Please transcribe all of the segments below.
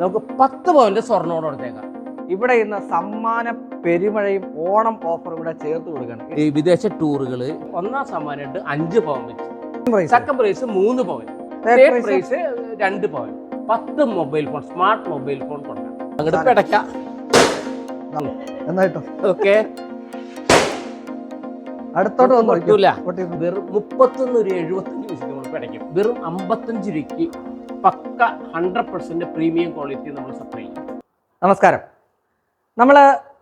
നമുക്ക് പത്ത് പവന്റെ സ്വർണോട് കൊടുത്തേക്കാം. ഇവിടെ ഇന്ന് സമ്മാന പെരുമഴയും ഓണം ഓഫറും ഇവിടെ ചേർത്ത് കൊടുക്കണം. ഈ വിദേശ ടൂറുകൾ ഒന്നാം സമ്മാനമായിട്ട് അഞ്ച് പവൻ വെച്ച്. സെക്കൻഡ് പ്രൈസ് മൂന്ന് പവൻ. തേർഡ് പ്രൈസ് രണ്ട് പവൻ. പത്ത് mobile phone smart mobile phone കൊടുക്കാം അങ്ങോട്ട് പിടയ്ക്കാം എന്നായിട്ടോ ഓക്കെ. അടുത്തോട്ട് പറ്റൂല. വെറും മുപ്പത്തൊന്ന് ഒരു എഴുപത്തഞ്ച് പിടയ്ക്കും. വെറും അമ്പത്തഞ്ച് രൂപയ്ക്ക് pukka hundred percent premium quality നമ്മൾ സപ്ലൈ ചെയ്യും. നമസ്കാരം. നമ്മൾ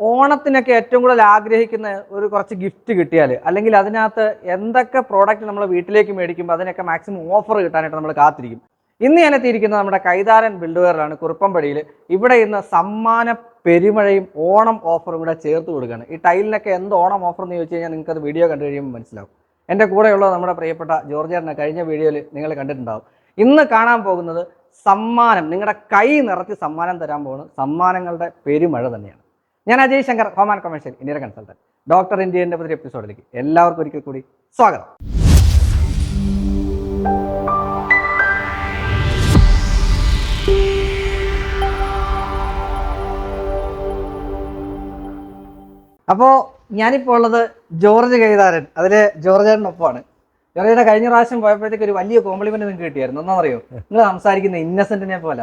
ഓണത്തിനൊക്കെ ഏറ്റവും കൂടുതൽ ആഗ്രഹിക്കുന്ന ഒരു കുറച്ച് ഗിഫ്റ്റ് കിട്ടിയാൽ അല്ലെങ്കിൽ അതിനകത്ത് എന്തൊക്കെ പ്രോഡക്റ്റ് നമ്മൾ വീട്ടിലേക്ക് മേടിക്കുമ്പോൾ അതിനൊക്കെ മാക്സിമം ഓഫർ കിട്ടാനായിട്ട് നമ്മൾ കാത്തിരിക്കും. ഇന്ന് ഞാൻ എത്തിയിരിക്കുന്നത് നമ്മുടെ കൈതാരൻ ബിൽഡുവെയറിലാണ് കുറുപ്പമ്പടിയിൽ ഇവിടെ ഇന്ന് സമ്മാന പെരുമഴയും ഓണം ഓഫറും ഇവിടെ ചേർത്ത് കൊടുക്കുകയാണ്. ഈ ടൈലിനൊക്കെ എന്ത് ഓണം ഓഫർ എന്ന് ചോദിച്ചു കഴിഞ്ഞാൽ നിങ്ങൾക്ക് അത് വീഡിയോ കണ്ടു കഴിയുമ്പോൾ മനസ്സിലാവും. എന്റെ കൂടെയുള്ള നമ്മുടെ പ്രിയപ്പെട്ട ജോർജിയറിനെ കഴിഞ്ഞ വീഡിയോയിൽ നിങ്ങൾ കണ്ടിട്ടുണ്ടാവും. ഇന്ന് കാണാൻ പോകുന്നത് സമ്മാനം. നിങ്ങളുടെ കൈ നിറച്ച് സമ്മാനം തരാൻ പോകുന്നത് സമ്മാനങ്ങളുടെ പെരുമഴ തന്നെയാണ്. ഞാൻ Ajay Shankar home and commercial ഇന്ത്യയുടെ കൺസൾട്ടന്റ് ഡോക്ടർ ഇന്ത്യന്റെ പുതിയ എപ്പിസോഡിലേക്ക് എല്ലാവർക്കും ഒരിക്കൽ കൂടി സ്വാഗതം. അപ്പോൾ ഞാനിപ്പോൾ ഉള്ളത് ജോർജ് കൈതാരൻ. അതിലെ ജോർജേട്ടനൊപ്പമാണ്. ജോർജേട്ടൻ കഴിഞ്ഞ പ്രാവശ്യം പോയപ്പോഴത്തേക്ക് ഒരു വലിയ കോംപ്ലിമെന്റ് നിങ്ങൾക്ക് കിട്ടിയായിരുന്നു. ഒന്നറിയോ നിങ്ങൾ സംസാരിക്കുന്ന ഇന്നസെന്റിനെ പോലെ.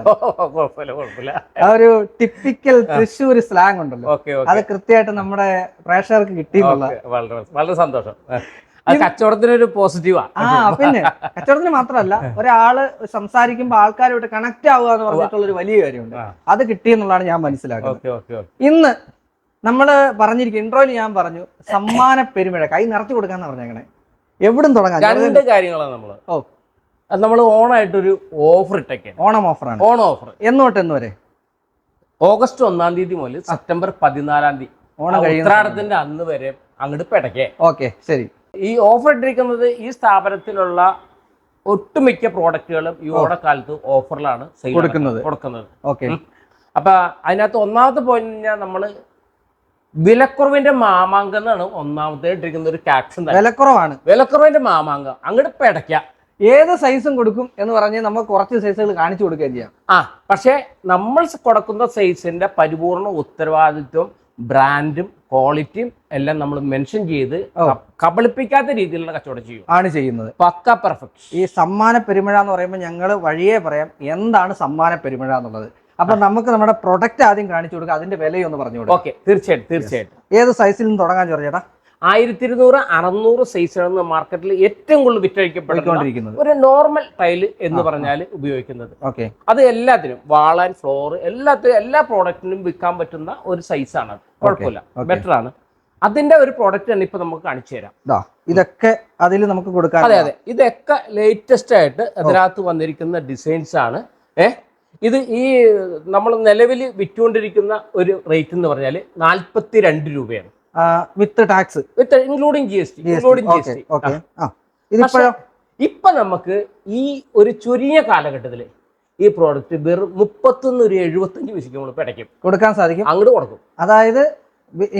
ആ ഒരു ടിപ്പിക്കൽ തൃശ്ശൂർ സ്ലാങ് ഉണ്ടല്ലോ. അത് കൃത്യമായിട്ട് നമ്മുടെ പ്രേക്ഷകർക്ക് കിട്ടിയെന്നുള്ള വളരെ സന്തോഷം. കച്ചവടത്തിനൊരു പോസിറ്റീവാ ആ. പിന്നെ കച്ചവടത്തിന് മാത്രമല്ല ഒരാൾ സംസാരിക്കുമ്പോൾ ആൾക്കാരുമായിട്ട് കണക്ട് ആവുക എന്ന് പറഞ്ഞിട്ടുള്ള ഒരു വലിയ കാര്യമുണ്ട്. അത് കിട്ടിയെന്നുള്ളതാണ് ഞാൻ മനസ്സിലാക്കുന്നത്. ഇന്ന് നമ്മൾ പറഞ്ഞിരിക്കും ഇൻട്രോയിൽ ഞാൻ പറഞ്ഞു സമ്മാന പെരുമഴ കൈ നിറച്ചു കൊടുക്കാന്ന് പറഞ്ഞേക്കണേ. എവിടും തുടങ്ങാം? രണ്ട് കാര്യങ്ങളാണ് നമ്മൾ. ഓ. നമ്മൾ ഓണായിട്ടൊരു ഓഫർ ഇട്ടേക്കാണ്. ഓണം ഓഫറാണ് ഓൺ ഓഫർ. എന്നോട്ട് എന്ന് വരെ? ഓഗസ്റ്റ് ഒന്നാം തീയതി മുതൽ സെപ്റ്റംബർ പതിനാലാം തീയതി. ഓണം ഉത്രാടത്തിന്റെ അന്ന് വരെ അങ്ങോട്ട് പെടക്കെ ഓക്കെ ശരി. ഈ ഓഫർ ഇട്ടിരിക്കുന്നത് ഈ സ്ഥാപനത്തിലുള്ള ഒട്ടുമിക്ക പ്രോഡക്റ്റുകളും ഈ ഓണക്കാലത്ത് ഓഫറിലാണ് കൊടുക്കുന്നത്. കൊടുക്കുന്നത്. ഓക്കെ. അപ്പൊ അതിനകത്ത് ഒന്നാമത്തെ പോയിന്റ് നമ്മൾ വിലക്കുറവിന്റെ മാമാങ്കം എന്നാണ് ഒന്നാമത്തെ ഇട്ടിരിക്കുന്ന ഒരു ക്യാപ്ഷൻ വിലക്കുറവാണ്. വിലക്കുറവിന്റെ മാമാങ്കം. അങ്ങോട്ട് പിടയ്ക്ക. ഏത് സൈസും കൊടുക്കും എന്ന് പറഞ്ഞ് നമ്മൾ കുറച്ച് സൈസുകൾ കാണിച്ചു കൊടുക്കുകയും ചെയ്യാം. ആ പക്ഷേ നമ്മൾ കൊടുക്കുന്ന സൈസിന്റെ പരിപൂർണ ഉത്തരവാദിത്വം ബ്രാൻഡും ക്വാളിറ്റിയും എല്ലാം നമ്മൾ മെൻഷൻ ചെയ്ത് കബളിപ്പിക്കാത്ത രീതിയിലുള്ള കച്ചവടം ചെയ്യും. ആണ് ചെയ്യുന്നത്. പക്ക പെർഫെക്റ്റ് ഈ സമ്മാന പെരുമഴ എന്ന് പറയുമ്പോൾ ഞങ്ങൾ വഴിയേ പറയാം എന്താണ് സമ്മാന പെരുമഴ എന്നുള്ളത്. അപ്പൊ നമുക്ക് നമ്മുടെ പ്രൊഡക്റ്റ് ആദ്യം കാണിച്ചു കൊടുക്കുക അതിന്റെ വിലയൊന്ന് പറഞ്ഞു കൊടുക്കാം. ഓക്കെ തീർച്ചയായിട്ടും തീർച്ചയായിട്ടും. ഏത് സൈസിൽ നിന്ന് തുടങ്ങാൻ ചോദിച്ചേട്ടാ ആയിരത്തി ഇരുന്നൂറ് അറുന്നൂറ് സൈസാണ് മാർക്കറ്റിൽ ഏറ്റവും കൂടുതൽ വിറ്റഴിക്കപ്പെട്ടിരിക്കുന്നത് ഒരു നോർമൽ ടൈൽ എന്ന്. പറഞ്ഞാൽ ഉപയോഗിക്കുന്നത്. ഓക്കെ അത് എല്ലാത്തിനും വാളൻ ഫ്ലോർ എല്ലാത്തിനും എല്ലാ പ്രോഡക്റ്റിനും വിൽക്കാൻ പറ്റുന്ന ഒരു സൈസാണ് കുഴപ്പമില്ല. ബെറ്റർ ആണ്. അതിന്റെ ഒരു പ്രോഡക്റ്റ് തന്നെ ഇപ്പൊ നമുക്ക് കാണിച്ചു തരാം. ഇതാ ഇതൊക്കെ അതിൽ നമുക്ക് കൊടുക്കാം അതെ അതെ. ഇതൊക്കെ ലേറ്റസ്റ്റ് ആയിട്ട് അതിനകത്ത് വന്നിരിക്കുന്ന ഡിസൈൻസ് ആണ്. ഏ? ഇത് ഈ നമ്മൾ നിലവിൽ വിറ്റുകൊണ്ടിരിക്കുന്ന ഒരു റേറ്റ് എന്ന് പറഞ്ഞാൽ നാൽപ്പത്തി രണ്ട് രൂപയാണ് with tax with including G S T including G S T ഇപ്പൊ നമുക്ക് ഈ ഒരു ചുരുങ്ങിയ കാലഘട്ടത്തിൽ ഈ പ്രോഡക്റ്റ് വെറും മുപ്പത്തൊന്ന് ഒരു എഴുപത്തഞ്ച് പൈസക്ക് നമ്മൾ പിടയ്ക്കും. കൊടുക്കാൻ സാധിക്കും. അങ്ങോട്ട് കൊടുക്കും. അതായത്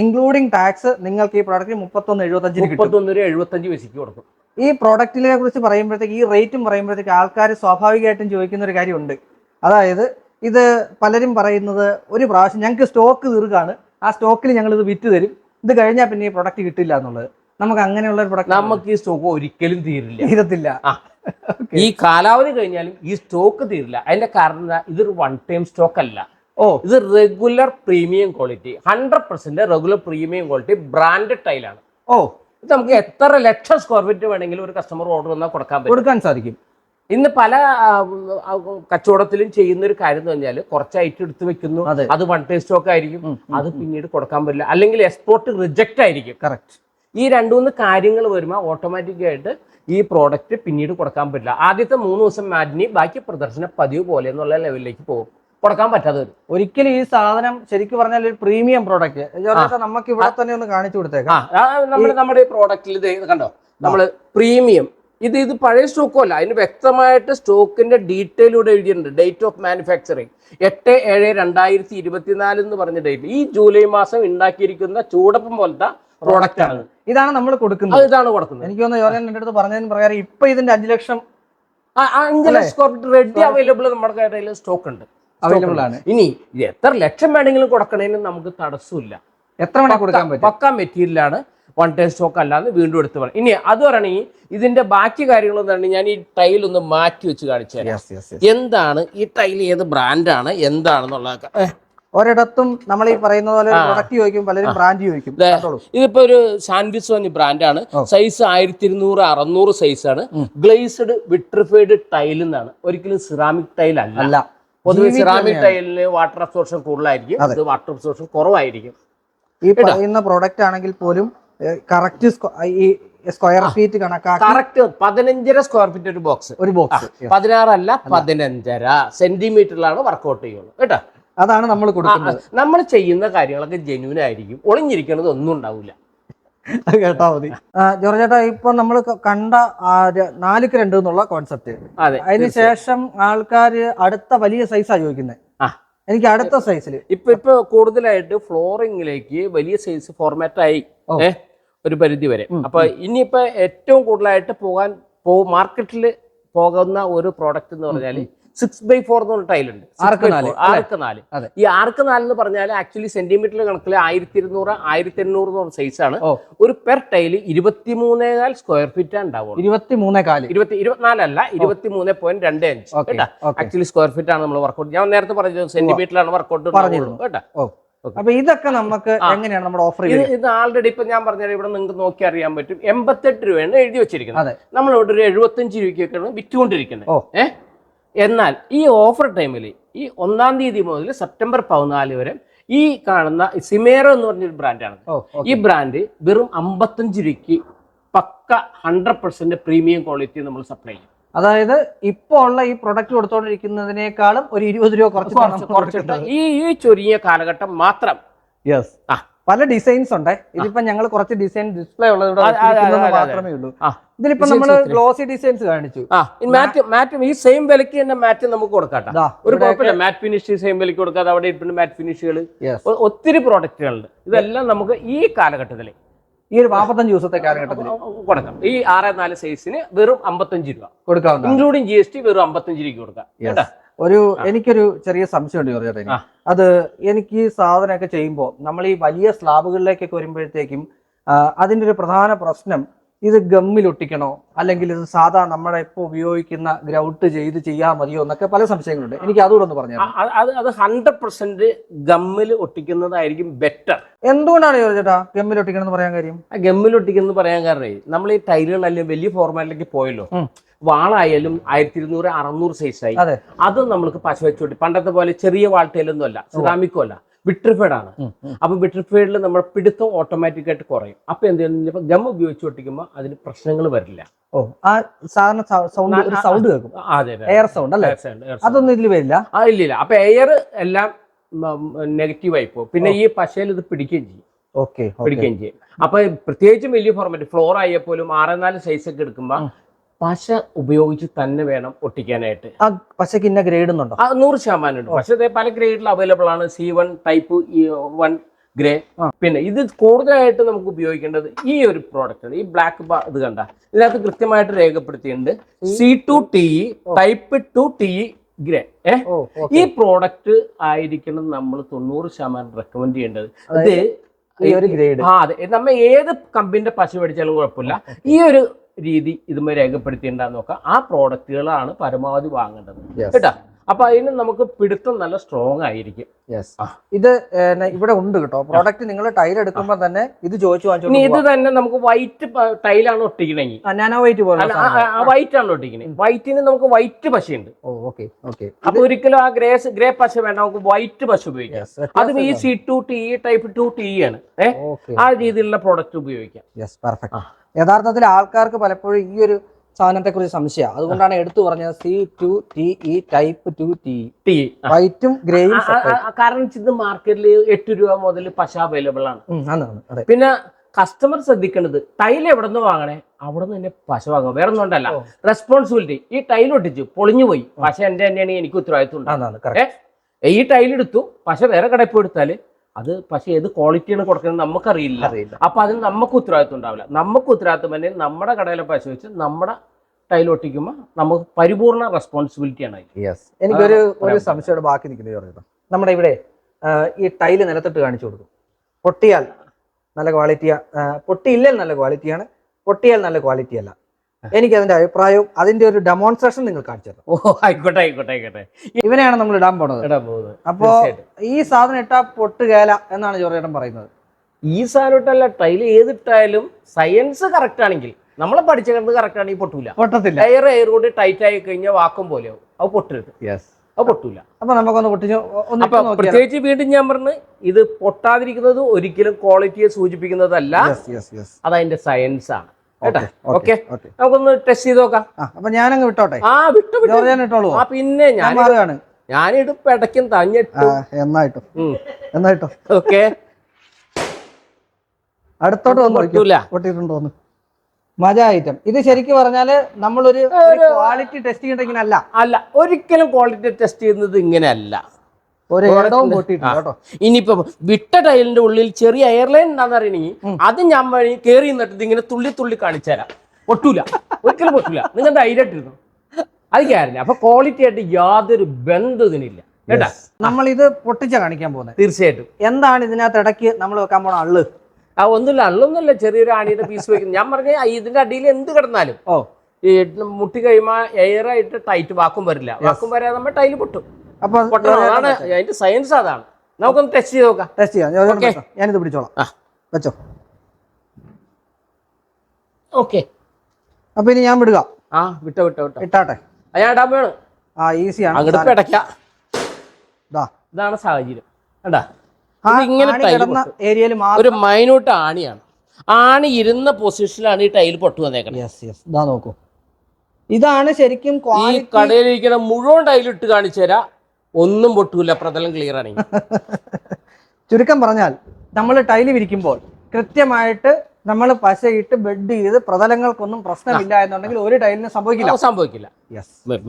ഇൻക്ലൂഡിങ് ടാക്സ് നിങ്ങൾക്ക് ഈ പ്രോഡക്റ്റ് മുപ്പത്തൊന്ന് എഴുപത്തഞ്ചിന് കിട്ടും. മുപ്പത്തൊന്ന് ഒരു എഴുപത്തഞ്ച് പൈസക്ക് കൊടുക്കും. ഈ പ്രോഡക്റ്റിനെ കുറിച്ച് പറയുമ്പോഴത്തേക്ക് ഈ റേറ്റും പറയുമ്പോഴത്തേക്ക് ആൾക്കാർ സ്വാഭാവികമായിട്ടും ചോദിക്കുന്ന ഒരു കാര്യമുണ്ട്. അതായത് ഇത് പലരും പറയുന്നത് ഒരു പ്രാവശ്യം ഞങ്ങൾക്ക് സ്റ്റോക്ക് തീർക്കാണ്. ആ സ്റ്റോക്കിൽ ഞങ്ങൾ ഇത് വിറ്റ് തരും. ഇത് കഴിഞ്ഞാൽ പിന്നെ ഈ പ്രൊഡക്റ്റ് കിട്ടില്ല എന്നുള്ളത്. നമുക്ക് അങ്ങനെയുള്ള ഒരു പ്രൊഡക്റ്റ് നമുക്ക് ഈ സ്റ്റോക്ക് ഒരിക്കലും തീരില്ല. തീരത്തില്ല. ഈ കാലാവധി കഴിഞ്ഞാലും ഈ സ്റ്റോക്ക് തീരില്ല. അതിന്റെ കാരണം ഇതൊരു വൺ ടൈം സ്റ്റോക്ക് അല്ല. ഓ. ഇത് regular premium quality hundred percent regular premium quality branded ടൈലാണ് ഓ. ഇത് നമുക്ക് എത്ര ലക്ഷം സ്ക്വയർ ഫീറ്റ് വേണമെങ്കിലും ഒരു കസ്റ്റമർ ഓർഡർ വന്നാൽ കൊടുക്കാൻ കൊടുക്കാൻ സാധിക്കും. ഇന്ന് പല കച്ചവടത്തിലും ചെയ്യുന്ന ഒരു കാര്യം എന്ന് പറഞ്ഞാൽ കുറച്ച് ഐറ്റം എടുത്ത് വെക്കുന്നു. അത്. വൺ ടൈം സ്റ്റോക്ക് ആയിരിക്കും. അത് പിന്നീട് കൊടുക്കാൻ പറ്റില്ല. അല്ലെങ്കിൽ എക്സ്പോർട്ട് റിജക്റ്റ് ആയിരിക്കും. കറക്റ്റ് ഈ രണ്ടു മൂന്ന് കാര്യങ്ങൾ വരുമ്പോൾ ഓട്ടോമാറ്റിക് ആയിട്ട് ഈ പ്രോഡക്റ്റ് പിന്നീട് കൊടുക്കാൻ പറ്റില്ല. ആദ്യത്തെ മൂന്ന് ദിവസം മാറ്റിനി ബാക്കി പ്രദർശന പതിവ് പോലെ എന്നുള്ള ലെവലിലേക്ക് പോകും. കൊടുക്കാൻ പറ്റാതെ വരും ഒരിക്കലും ഈ സാധനം ശരിക്കും പറഞ്ഞാൽ ഒരു പ്രീമിയം പ്രോഡക്റ്റ് നമുക്ക് ഇവിടെ തന്നെ ഒന്ന് കാണിച്ചു കൊടുത്തേക്കാം. നമ്മുടെ നമ്മുടെ ഈ പ്രോഡക്റ്റിൽ കണ്ടോ? നമ്മൾ പ്രീമിയം ഇത് ഇത് പഴയ സ്റ്റോക്കും അല്ല. അതിന് വ്യക്തമായിട്ട് സ്റ്റോക്കിന്റെ ഡീറ്റെയിൽ ഇവിടെ എഴുതിയിട്ടുണ്ട്. ഡേറ്റ് ഓഫ് മാനുഫാക്ചറിങ് എട്ട് ഏഴ് രണ്ടായിരത്തി ഇരുപത്തിനാല് എന്ന് പറഞ്ഞ ഡേറ്റ് ഈ ജൂലൈ മാസം ഉണ്ടാക്കിയിരിക്കുന്ന ചൂടപ്പം പോലത്തെ പ്രോഡക്റ്റ് ആണ്. ഇതാണ് നമ്മൾ കൊടുക്കുന്നത്. ഇതാണ് കൊടുക്കുന്നത്. എനിക്ക് തോന്നുന്നു അടുത്ത് പറഞ്ഞതിന് പ്രകാരം ഇപ്പൊ ഇതിന്റെ അഞ്ചു ലക്ഷം അഞ്ചു lakh square feet ready available നമ്മുടെ കയ്യിൽ സ്റ്റോക്ക് ഉണ്ട്. അവൈലബിൾ ആണ്. ഇനി എത്ര ലക്ഷം വേണമെങ്കിലും കൊടുക്കണേനും നമുക്ക് തടസ്സമില്ല. എത്ര വേണമെങ്കിൽ കൊടുക്കാൻ പറ്റും? പക്ക മെറ്റീരിയലാണ് വൺ ടൈം സ്റ്റോക്ക് അല്ലാതെ വീണ്ടും എടുത്ത് പറയും ഇനി അത് പറയണെങ്കിൽ ഇതിന്റെ ബാക്കി കാര്യങ്ങൾ പറഞ്ഞാൽ ഞാൻ ഈ ടൈൽ ഒന്ന് മാറ്റി വെച്ച് കാണിച്ചു തരാം. എന്താണ് ഈ ടൈൽ ഏത് ബ്രാൻഡാണ് എന്താണെന്നുള്ള ഒരിടത്തും നമ്മൾ ഈ പറയുന്ന പോലെ പ്രൊഡക്റ്റ് ചോദിക്കും പലരും ബ്രാൻഡ് ചോദിക്കും. ഇതിപ്പോ ഒരു സാൻവിസോനി ബ്രാൻഡാണ് സൈസ് ആയിരത്തി ഇരുന്നൂറ് അറുന്നൂറ് സൈസാണ് ഗ്ലേസ്ഡ് വിട്രിഫൈഡ് ടൈൽ എന്നാണ്. ഒരിക്കലും സിറാമിക് ടൈൽ അല്ല. പൊതുവെ സിറാമിക്. ടൈലിന് വാട്ടർ അബ്സോർഷൻ കൂടുതലായിരിക്കും. ഇത് വാട്ടർ അബ്സോർഷൻ കുറവായിരിക്കും. ഈ പറയുന്ന പ്രോഡക്റ്റ് ആണെങ്കിൽ പോലും കറക്റ്റ് ഈ സ്ക്വയർ ഫീറ്റ് കണക്കാക്കി കറക്റ്റ് പതിനഞ്ചര സ്ക്വയർ ഫീറ്റ് ഒരു ബോക്സ് ഒരു ബോക്സ് പതിനാറല്ല പതിനഞ്ചര സെന്റിമീറ്ററിലാണ് വർക്കൗട്ട് ചെയ്യുള്ളൂ കേട്ടോ. അതാണ് നമ്മൾ കൊടുക്കുന്നത്. നമ്മൾ ചെയ്യുന്ന കാര്യങ്ങളൊക്കെ ജെന്യൂൻ ആയിരിക്കും. ഒളിഞ്ഞിരിക്കണത് ഒന്നും ഉണ്ടാവില്ല കേട്ടാ മതി. ജോർജേട്ടാ ഇപ്പൊ നമ്മൾ കണ്ട നാലുക്ക് രണ്ട് എന്നുള്ള കോൺസെപ്റ്റ് അതിനുശേഷം അതിന് ശേഷം ആൾക്കാര് അടുത്ത വലിയ സൈസാണ് ചോദിക്കുന്നത് എനിക്ക് അടുത്ത സൈസിൽ ഇപ്പൊ ഇപ്പൊ കൂടുതലായിട്ട് ഫ്ലോറിംഗിലേക്ക് വലിയ സൈസ് ഫോർമാറ്റ് ആയി. ഒരു പരിധി വരെ. അപ്പൊ ഇനിയിപ്പോ ഏറ്റവും കൂടുതലായിട്ട് പോകാൻ പോ മാർക്കറ്റിൽ പോകുന്ന ഒരു പ്രോഡക്റ്റ് എന്ന് പറഞ്ഞാൽ സിക്സ് ബൈ ഫോർ എന്ന് പറഞ്ഞ ടൈലുണ്ട്. ആർക്ക് നാല്. ഈ ആർക്ക് നാല് എന്ന് പറഞ്ഞാൽ ആക്ച്വലി സെന്റിമീറ്റർ കണക്കിൽ ആയിരത്തി ഇരുന്നൂറ് ആയിരത്തി എണ്ണൂറ് എന്ന് പറഞ്ഞ സൈസാണ് ഒരു പെർ ടൈൽ ഇരുപത്തിമൂന്നേകാൽ സ്ക്വയർ ഫീറ്റ് ഉണ്ടാവുള്ളൂ. ഇരുപത്തി മൂന്നേ കാൽ ഇരുപത്തി ഇരുപത്തിനാലല്ല ഇരുപത്തിമൂന്ന് പോയിന്റ് രണ്ട് അഞ്ച്. കേട്ടാ? ആക്ച്വലി സ്ക്വയർ ഫീറ്റ് ആണ് നമ്മൾ വർക്കൗട്ട് ഞാൻ നേരത്തെ പറഞ്ഞു സെന്റിമീറ്ററിലാണ് വർക്കൗട്ട് കേട്ടോ? അപ്പൊ ഇതൊക്കെ നമുക്ക് എങ്ങനെയാണ് നമ്മുടെ ഓഫർ ഇത് ആൾറെഡി ഇപ്പൊ ഞാൻ പറഞ്ഞാൽ ഇവിടെ നിങ്ങൾക്ക് നോക്കി അറിയാൻ പറ്റും. എൺപത്തെട്ട് രൂപയാണ് എഴുതി വെച്ചിരിക്കുന്നത്. നമ്മളിവിടെ ഒരു എഴുപത്തഞ്ച് രൂപയ്ക്കൊക്കെയാണ് വിറ്റുകൊണ്ടിരിക്കുന്നത്. ഏഹ് എന്നാൽ ഈ ഓഫർ ടൈമിൽ ഈ ഒന്നാം തീയതി മുതൽ സെപ്റ്റംബർ പതിനാല് വരെ ഈ കാണുന്ന സിമേറോ എന്ന് പറഞ്ഞൊരു ബ്രാൻഡാണ് ഈ ബ്രാൻഡ് വെറും അമ്പത്തഞ്ച് രൂപയ്ക്ക് പക്ക ഹൺഡ്രഡ് പെർസെന്റ് പ്രീമിയം ക്വാളിറ്റി നമ്മൾ സപ്ലൈ ചെയ്യും. അതായത് ഇപ്പോ ഉള്ള ഈ പ്രൊഡക്റ്റ് കൊടുത്തോണ്ടിരിക്കുന്നതിനേക്കാളും ഒരു ഇരുപത് രൂപ കുറച്ച് കുറച്ചിട്ട്. ഈ ഈ ചുരുങ്ങിയ കാലഘട്ടം മാത്രം. യെസ് ആ. പല ഡിസൈൻസ് ഉണ്ട്. ഇതിപ്പോ ഞങ്ങൾ കുറച്ച് ഡിസൈൻ ഡിസ്പ്ലേ ഉള്ളത്. മാത്രമേ ഉള്ളൂ. ഇതിലിപ്പോ നമ്മൾ. ഗ്ലോസി ഡിസൈൻസ് കാണിച്ചു. മാറ്റ് മാറ്റ് ഈ സെയിം വിലക്ക് തന്നെ മാറ്റ് നമുക്ക് കൊടുക്കാട്ടോ ഒരു കുഴപ്പമില്ല. മാറ്റ് ഫിനിഷ് സെയിം വിലക്ക് കൊടുക്കാതെ അവിടെ ഇരിപ്പുണ്ട് മാറ്റ് ഫിനിഷുകൾ ഒത്തിരി പ്രോഡക്റ്റുകളുണ്ട് ഇതെല്ലാം നമുക്ക് ഈ കാലഘട്ടത്തിൽ ഈ ഒരു നാൽപ്പത്തഞ്ച് ദിവസത്തെ കാലഘട്ടത്തിൽ. കൊടുക്കാം. ഈ ആറ് നാല് സൈസിന് വെറും അമ്പത്തഞ്ച് രൂപ. കൊടുക്കാവുന്ന ഇൻക്ലൂഡിങ് ജി എസ് ടി വെറും അമ്പത്തഞ്ച് രൂപ കൊടുക്കാം. ഒരു എനിക്കൊരു ചെറിയ സംശയമുണ്ട് ഉണ്ട് ചേട്ടാ അത് എനിക്ക് ഈ സാധനമൊക്കെ ചെയ്യുമ്പോൾ നമ്മൾ ഈ വലിയ സ്ലാബുകളിലേക്കൊക്കെ വരുമ്പോഴത്തേക്കും അതിന്റെ ഒരു പ്രധാന പ്രശ്നം ഇത് ഗമ്മിൽ ഒട്ടിക്കണോ? അല്ലെങ്കിൽ ഇത് സാധാ നമ്മുടെ ഇപ്പോൾ ഉപയോഗിക്കുന്ന ഗ്രൗട്ട് ചെയ്ത് ചെയ്യാൻ മതിയോ എന്നൊക്കെ പല സംശയങ്ങളുണ്ട്. എനിക്ക് അതുകൂടെ ഒന്ന് പറഞ്ഞു അത് അത് ഹൺഡ്രഡ് പെർസെന്റ് ഗമ്മിൽ ഒട്ടിക്കുന്നതായിരിക്കും ബെറ്റർ എന്തുകൊണ്ടാണ് ചോദിച്ചേട്ടാ ചേട്ടാ ഗമ്മിൽ ഒട്ടിക്കണമെന്ന് പറയാൻ കാര്യം? ഗമ്മിൽ ഒട്ടിക്കുന്നത് പറയാൻ കാരണേ നമ്മൾ ഈ ടൈലുകളെല്ലാം വലിയ ഫോർമാറ്റിലേക്ക് പോയല്ലോ. വാളായാലും ആയിരത്തി ഇരുന്നൂറ് അറുന്നൂറ് സൈസായി അതെ. അത് നമ്മൾക്ക് പശ വെച്ചോട്ടി പണ്ടത്തെ പോലെ ചെറിയ വാൾ ടൈലൊന്നും അല്ല സിറാമിക്കും അല്ല. വിട്രിഫൈഡ് ആണ് അപ്പോൾ വിട്രിഫൈഡിൽ നമ്മൾ പിടുത്തം ഓട്ടോമാറ്റിക് ആയിട്ട് കുറയും. അപ്പൊ എന്ത് ചെയ്യുന്നു? ഗം ഉപയോഗിച്ച് ഒട്ടിക്കുമ്പോൾ അതിന് പ്രശ്നങ്ങൾ വരില്ല. ഓ ആ സാധാരണ സൗണ്ട് ഒരു സൗണ്ട് കേൾക്കും. അതെ എയർ സൗണ്ട് അല്ലേ? അതൊന്നും ഇതിൽ വരില്ല? ആ ഇല്ല ഇല്ല. അപ്പൊ എയർ എല്ലാം നെഗറ്റീവ് ആയി പോകും. പിന്നെ ഈ പശയിൽ ഇത് പിടിക്കുകയും ചെയ്യും. ഓക്കെ പിടിക്കുകയും ചെയ്യും. അപ്പൊ പ്രത്യേകിച്ചും വലിയ ഫോർമാറ്റ് ഫ്ലോർ ആയാൽ പോലും ആറ് നാല് സൈസ് ഒക്കെ എടുക്കുമ്പോ ഉം. പശ ഉപയോഗിച്ച് തന്നെ വേണം ഒട്ടിക്കാനായിട്ട്. ആ പശയ്ക്ക് ഇന്ന ഗ്രേഡ് ഉണ്ടോ ആ നൂറ് ശതമാനം ഉണ്ട്. പക്ഷേ പല ഗ്രേഡിൽ അവൈലബിൾ ആണ്. C one type one grey. പിന്നെ ഇത് കൂടുതലായിട്ട് നമുക്ക് ഉപയോഗിക്കേണ്ടത് ഈ ഒരു പ്രോഡക്റ്റ് ഈ ബ്ലാക്ക് ഇത് കണ്ട. ഇതിനകത്ത് കൃത്യമായിട്ട് രേഖപ്പെടുത്തിയിട്ടുണ്ട്. C two T type two T grey ഏ? ഓ ഈ പ്രോഡക്റ്റ് ആയിരിക്കണം നമ്മൾ തൊണ്ണൂറ് ശതമാനം റെക്കമെൻഡ് ചെയ്യേണ്ടത്. ഇത് ഈ ഒരു ഗ്രേഡ് ആ അതെ. നമ്മ ഏത് കമ്പിന്റെ പശു മേടിച്ചാലും കുഴപ്പമില്ല. ഈ ഒരു രീതി ഇതുമായി രേഖപ്പെടുത്തിയിട്ടുണ്ടെന്ന് നോക്കാം. ആ പ്രോഡക്റ്റുകളാണ് പരമാവധി വാങ്ങേണ്ടത്. കേട്ടാ? അപ്പൊ അതിന് നമുക്ക് പിടുത്തം നല്ല സ്ട്രോങ് ആയിരിക്കും. ഇത് ഇവിടെ ഉണ്ട് കേട്ടോ. പ്രോഡക്റ്റ് നിങ്ങൾ ടൈൽ എടുക്കുമ്പോൾ തന്നെ ഇത് ചോദിച്ചു വാങ്ങിച്ചു ഇത് തന്നെ നമുക്ക് വൈറ്റ് ടൈലാണ് ഒട്ടിക്കണെങ്കിൽ നാനോ വൈറ്റ് പോലെ വൈറ്റ് ആണ് ഒട്ടിക്കണെ. വൈറ്റിന് നമുക്ക് വൈറ്റ് പശയുണ്ട് ഉണ്ട്. ഓക്കെ ഓക്കെ അപ്പൊ ഒരിക്കലും ആ ഗ്രേ ഗ്രേ പശ വേണ്ട നമുക്ക് വൈറ്റ് പശ ഉപയോഗിക്കാം. അതും ഈ C two T type two T ആണ്. ഏഹ് ആ രീതിയിലുള്ള പ്രോഡക്റ്റ് ഉപയോഗിക്കാം. പെർഫെക്റ്റ്. യഥാർത്ഥത്തിൽ ആൾക്കാർക്ക് പലപ്പോഴും ഈ ഒരു സാധനത്തെ കുറിച്ച് സംശയമാണ് അതുകൊണ്ടാണ് എടുത്തു പറഞ്ഞത് C two T E type two T T വൈറ്റും ഗ്രേയും കാരണം ഇത് മാർക്കറ്റിൽ എട്ട് രൂപ മുതൽ പശ അവൈലബിൾ ആണ്. അതാണ് അതെ. പിന്നെ കസ്റ്റമർ ശ്രദ്ധിക്കേണ്ടത് ടൈൽ എവിടെ നിന്ന് വാങ്ങണേ? അവിടെ നിന്ന് തന്നെ പശ വാങ്ങുക. വേറെ ഒന്നും ഉണ്ടല്ല റെസ്പോൺസിബിലിറ്റി ഈ ടൈൽ ഒട്ടിച്ചു പൊളിഞ്ഞു പോയി. പശ എന്റെ തന്നെയാണ് എനിക്ക് ഉത്തരവാദിത്വം ഈ ടൈൽ എടുത്തു പശ വേറെ കടയിൽ പോയി എടുത്താൽ അത് പക്ഷെ ഏത് ക്വാളിറ്റിയാണ് കൊടുക്കുന്നത് നമുക്കറിയില്ല. അറിയില്ല. അപ്പൊ അതിന് നമുക്ക് ഉത്തരവാദിത്വം ഉണ്ടാവില്ല. നമുക്ക് ഉത്തരവാദിത്വം തന്നെ നമ്മുടെ കടയിലെ പശു വെച്ച് നമ്മുടെ ടൈൽ ഒട്ടിക്കുമ്പോൾ നമുക്ക് പരിപൂർണ റെസ്പോൺസിബിലിറ്റി ആണ് യെസ് എനിക്കൊരു ഒരു സംശയം ബാക്കി നിൽക്കുന്നത് പറഞ്ഞത് നമ്മുടെ ഇവിടെ ഈ ടൈൽ നിലത്തിട്ട് കാണിച്ചു കൊടുക്കും പൊട്ടിയാൽ നല്ല ക്വാളിറ്റിയാ പൊട്ടിയില്ലെങ്കിൽ നല്ല ക്വാളിറ്റിയാണ് പൊട്ടിയാൽ നല്ല ക്വാളിറ്റി അല്ല. എനിക്ക് അതിന്റെ അഭിപ്രായവും അതിന്റെ ഒരു ഡെമോൺസ്ട്രേഷൻ നിങ്ങൾ കാണിച്ചു ഓ ആയിക്കോട്ടെ ആയിക്കോട്ടെ ആയിക്കോട്ടെ. ഇവനെയാണ് നമ്മൾ ഇടാൻ പോണത്. ഇടാൻ പോകുന്നത്. അപ്പോ ഈ സാധനം ഇട്ടാ പൊട്ടുകേല എന്നാണ് ജോർജേട്ടൻ പറയുന്നത്. ഈ സാധനം ഇട്ടല്ല ടൈൽ ഏതിട്ടായാലും സയൻസ് കറക്റ്റ് ആണെങ്കിൽ നമ്മളെ പഠിച്ച കണ്ടത് കറക്റ്റ് ആണെങ്കിൽ പൊട്ടൂല. പൊട്ടത്തില്ല. എയർ എയർ കൊണ്ട് ടൈറ്റ് ആയി കഴിഞ്ഞാൽ വാക്കും പോലെയാവും. അത് പൊട്ടരുത്. യെസ് അത് പൊട്ടൂല. അപ്പൊ നമുക്കൊന്ന് പൊട്ടിച്ച് പ്രത്യേകിച്ച് വീണ്ടും ഞാൻ പറഞ്ഞു ഇത് പൊട്ടാതിരിക്കുന്നത് ഒരിക്കലും ക്വാളിറ്റിയെ സൂചിപ്പിക്കുന്നതല്ല. അതതിന്റെ. അത് അതിന്റെ സയൻസ് ആണ്. കേട്ടാ? ഓക്കെ. നമുക്കൊന്ന് ടെസ്റ്റ് ചെയ്ത് നോക്കാം. അപ്പൊ ഞാനങ്ങ് വിട്ടോട്ടെ? ആ വിട്ടു വിട്ടോളൂ ആ പിന്നെ ഞാൻ മാറുകയാണ്. ഞാനിത് പെടയ്ക്കും തഞ്ഞിട്ടു എന്നായിട്ടോ. എന്നായിട്ടോ. ഓക്കെ. അടുത്തോട്ട് വന്നു. മജ ഐറ്റം. ഇത് ശരിക്കും പറഞ്ഞാൽ നമ്മളൊരു ക്വാളിറ്റി ടെസ്റ്റ് ചെയ്യണ്ടെങ്കിലല്ല. അല്ല ഒരിക്കലും ക്വാളിറ്റി ടെസ്റ്റ് ചെയ്യുന്നത് ഇങ്ങനെയല്ല. ഇനിയിപ്പോ വിട്ട ടൈലിന്റെ ഉള്ളിൽ ചെറിയ എയർലൈൻ എന്താണെന്ന് അറിയണെങ്കിൽ അത് ഞാൻ വഴി കേറി നിന്നിട്ട് ഇങ്ങനെ തുള്ളി തുള്ളി കാണിച്ചുതരാം പൊട്ടൂല. ഒരിക്കലും പൊട്ടൂല. നിങ്ങൾ ധൈര്യമായിട്ടിരുന്നു അത് കാര്യമില്ല അപ്പൊ ക്വാളിറ്റി ആയിട്ട് യാതൊരു ബന്ധം ഇതിനില്ല. കേട്ടാ? നമ്മൾ ഇത് പൊട്ടിച്ച കാണിക്കാൻ പോകുന്നത് തീർച്ചയായിട്ടും. എന്താണ് ഇതിനകത്ത് ഇടയ്ക്ക് നമ്മൾ വെക്കാൻ പോണ അള്ളു? ആ ഒന്നുമില്ല. അള്ളൊന്നുമില്ല. ചെറിയൊരു ആണിയുടെ പീസ് വെക്കുന്നു. ഞാൻ പറഞ്ഞ ഇതിന്റെ അടിയിൽ എന്ത് കിടന്നാലും ഓ. ഈ മുട്ടി കഴിയുമ്പോൾ എയറായിട്ട് ടൈറ്റ് വാക്കും വരില്ല. വാക്കും വരാതെ നമ്മൾ ടൈൽ പൊട്ടും. അപ്പൊ അതാണ് അതിന്റെ സയൻസ് അതാണ്. നമുക്കൊന്ന് ടെസ്റ്റ് ചെയ്ത് നോക്കാം. ടെസ്റ്റ് ചെയ്യാം. ഞാനിത് പിടിച്ചോളാം. വെച്ചോ. ഓക്കെ അപ്പൊ ഇനി ഞാൻ വിടുക. ആ വിട്ടോ വിട്ടോ വിട്ടോ. ഇട്ടാട്ടെ. ഞാൻ ഇടാൻ വേണം ആ ഈസിയാണ് അങ്ങോട്ട് പെടയ്ക്ക. ഇതാണ് സാഹചര്യം. കണ്ടാ? ഇങ്ങനെ. ഏരിയയിൽ ഒരു മൈന്യൂട്ട് ആണിയാണ്. ആണി ഇരുന്ന പൊസിഷനിലാണ് ഈ ടൈൽ പൊട്ടു വന്നേക്കുന്നത് യെസ് യെസ് ഇതാ നോക്കൂ. ഇതാണ് ശരിക്കും ഈ കടയിലിരിക്കുന്ന മുഴുവൻ ടൈൽ ഇട്ട് കാണിച്ചു തരാം ഒന്നും പൊട്ടൂല പ്രതലം ക്ലിയർ ആണ്. ചുരുക്കം പറഞ്ഞാൽ നമ്മൾ ടൈൽ വിരിക്കുമ്പോൾ കൃത്യമായിട്ട് നമ്മൾ പശയിട്ട് ബെഡ് ചെയ്ത് പ്രതലങ്ങൾക്കൊന്നും പ്രശ്നമില്ല എന്നുണ്ടെങ്കിൽ ഒരു ടൈലിന് സംഭവിക്കില്ല. സംഭവിക്കില്ല.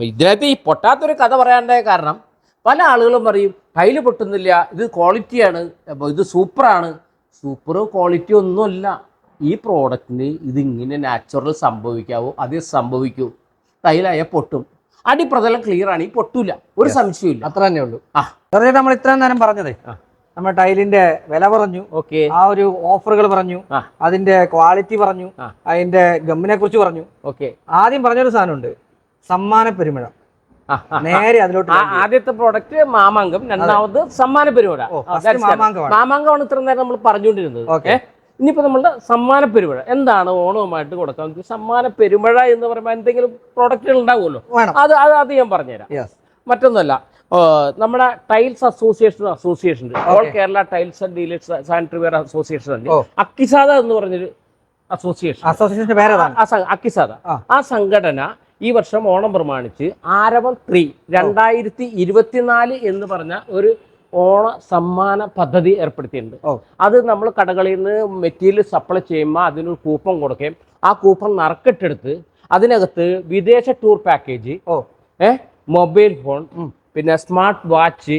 ഇതിനകത്ത് ഈ പൊട്ടാത്തൊരു കഥ പറയാന്റെ കാരണം പല ആളുകളും പറയും ടൈൽ പൊട്ടുന്നില്ല ഇത് ക്വാളിറ്റിയാണ് ഇത് സൂപ്പറാണ് സൂപ്പർ ക്വാളിറ്റി ഒന്നുമല്ല. ഈ പ്രോഡക്റ്റിന് ഇതിങ്ങനെ നാച്ചുറൽ സംഭവിക്കാവോ? അത് സംഭവിക്കൂ. ടൈലായ പൊട്ടും. അടിപ്രതലം ക്ലിയർ ആണ്. ഈ പൊട്ടൂല. ഒരു സംശയമില്ല അത്ര തന്നെ ഉള്ളൂ. ആ. നമ്മൾ ഇത്രയും നേരം പറഞ്ഞതേ. നമ്മൾ ടൈലിന്റെ വില പറഞ്ഞു ഓക്കെ. ആ ഒരു ഓഫറുകൾ പറഞ്ഞു അതിന്റെ ക്വാളിറ്റി പറഞ്ഞു അതിന്റെ ഗമ്മിനെ കുറിച്ച് പറഞ്ഞു ഓക്കെ. ആദ്യം പറഞ്ഞൊരു സാധനമുണ്ട് സമ്മാന പെരുമഴ നേരെ അതിലോട്ട് ആദ്യത്തെ പ്രോഡക്റ്റ് മാമാങ്കം. രണ്ടാമത് സമ്മാന പെരുമഴ. മാമാങ്കമാണ്. മാമാങ്കമാണ് ഇത്ര നേരം നമ്മൾ പറഞ്ഞുകൊണ്ടിരുന്നത്. Okay. ഏ? ഇനിയിപ്പോ നമ്മളുടെ സമ്മാന പെരുമഴ എന്താണ് ഓണവുമായിട്ട് കൊടുക്കാൻ സമ്മാന പെരുമഴ എന്ന് പറയുമ്പോൾ എന്തെങ്കിലും പ്രോഡക്റ്റുകൾ ഉണ്ടാവുമല്ലോ? അത് അത് അത് ഞാൻ പറഞ്ഞുതരാം. മറ്റൊന്നല്ല നമ്മുടെ ടൈൽസ് അസോസിയേഷൻ അസോസിയേഷൻ ഉണ്ട്. All Kerala tiles and dealers sanitary ware association ഉണ്ട്. അക്കിസാദ എന്ന് പറഞ്ഞൊരു അസോസിയേഷൻ പേരതാണ്. അക്കിസാദ. ആ. ആ സംഘടന ഈ വർഷം ഓണം പ്രമാണിച്ച് ആരവം ത്രീ രണ്ടായിരത്തി ഇരുപത്തിനാല് എന്ന് പറഞ്ഞ ഒരു ഓണ സമ്മാന പദ്ധതി ഏർപ്പെടുത്തിയിട്ടുണ്ട്. അത് നമ്മൾ കടകളിൽ നിന്ന് മെറ്റീരിയൽ സപ്ലൈ ചെയ്യുമ്പോൾ അതിനൊരു കൂപ്പൺ കൊടുക്കുകയും ആ കൂപ്പൺ നറുക്കിട്ടെടുത്ത് അതിനകത്ത് വിദേശ ടൂർ പാക്കേജ് ഓ. ഏ മൊബൈൽ ഫോൺ പിന്നെ സ്മാർട്ട് വാച്ച്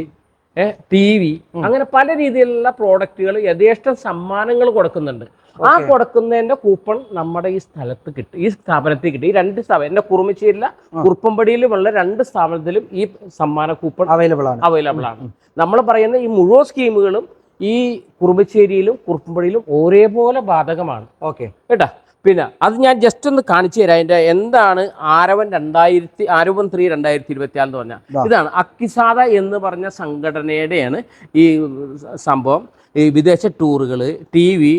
ടി വി അങ്ങനെ പല രീതിയിലുള്ള പ്രോഡക്റ്റുകൾ യഥേഷ്ടം സമ്മാനങ്ങൾ കൊടുക്കുന്നുണ്ട്. ആ കൊടുക്കുന്നതിന്റെ കൂപ്പൺ നമ്മുടെ ഈ സ്ഥലത്ത് കിട്ടും ഈ സ്ഥാപനത്തിൽ കിട്ടും. ഈ രണ്ട് സ്ഥാപനം എന്റെ കുറുമശ്ശേരിയിലെ കുറുപ്പമ്പടിയിലുമുള്ള രണ്ട് സ്ഥാപനത്തിലും ഈ സമ്മാന കൂപ്പൺ അവൈലബിൾ ആണ്. അവൈലബിൾ ആണ്. നമ്മൾ പറയുന്ന ഈ മുഴുവൻ സ്കീമുകളും ഈ കുറുമിച്ചേരിയിലും കുറുപ്പമ്പടിയിലും ഒരേപോലെ ബാധകമാണ്. ഓക്കെ കേട്ടാ? പിന്നെ അത് ഞാൻ ജസ്റ്റ് ഒന്ന് കാണിച്ചു തരാം. അതിന്റെ എന്താണ് ആരവൻ രണ്ടായിരത്തി ആരവൻ ത്രീ രണ്ടായിരത്തി ഇരുപത്തി ആറ് എന്ന് പറഞ്ഞാൽ ഇതാണ് അക്കിസാദ എന്ന് പറഞ്ഞ സംഘടനയുടെയാണ് ഈ സംഭവം. ഈ വിദേശ ടൂറുകൾ T V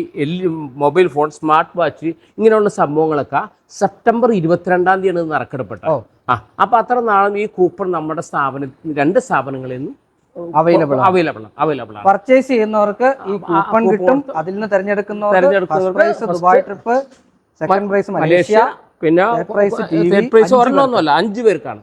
mobile phone smart watch ഇങ്ങനെയുള്ള സംഭവങ്ങളൊക്കെ സെപ്റ്റംബർ ഇരുപത്തിരണ്ടാം തീയതിയാണ് നറുക്കെടുപ്പെട്ടത്. ആ അപ്പൊ അത്ര നാളും ഈ കൂപ്പൺ നമ്മുടെ സ്ഥാപന രണ്ട് സ്ഥാപനങ്ങളിൽ നിന്നും അവൈലബിൾ അവൈലബിൾ അവൈലബിൾ പർച്ചേസ് ചെയ്യുന്നവർക്ക് ഈ കൂപ്പൺ കിട്ടും. അതിൽ നിന്ന് തെരഞ്ഞെടുക്കുന്നവർക്ക് Dubai trip second prize Malaysia പിന്നെ തേർഡ് പ്രൈസ് ഒരെണ്ണമൊന്നുമല്ല അഞ്ചു പേർക്കാണ്.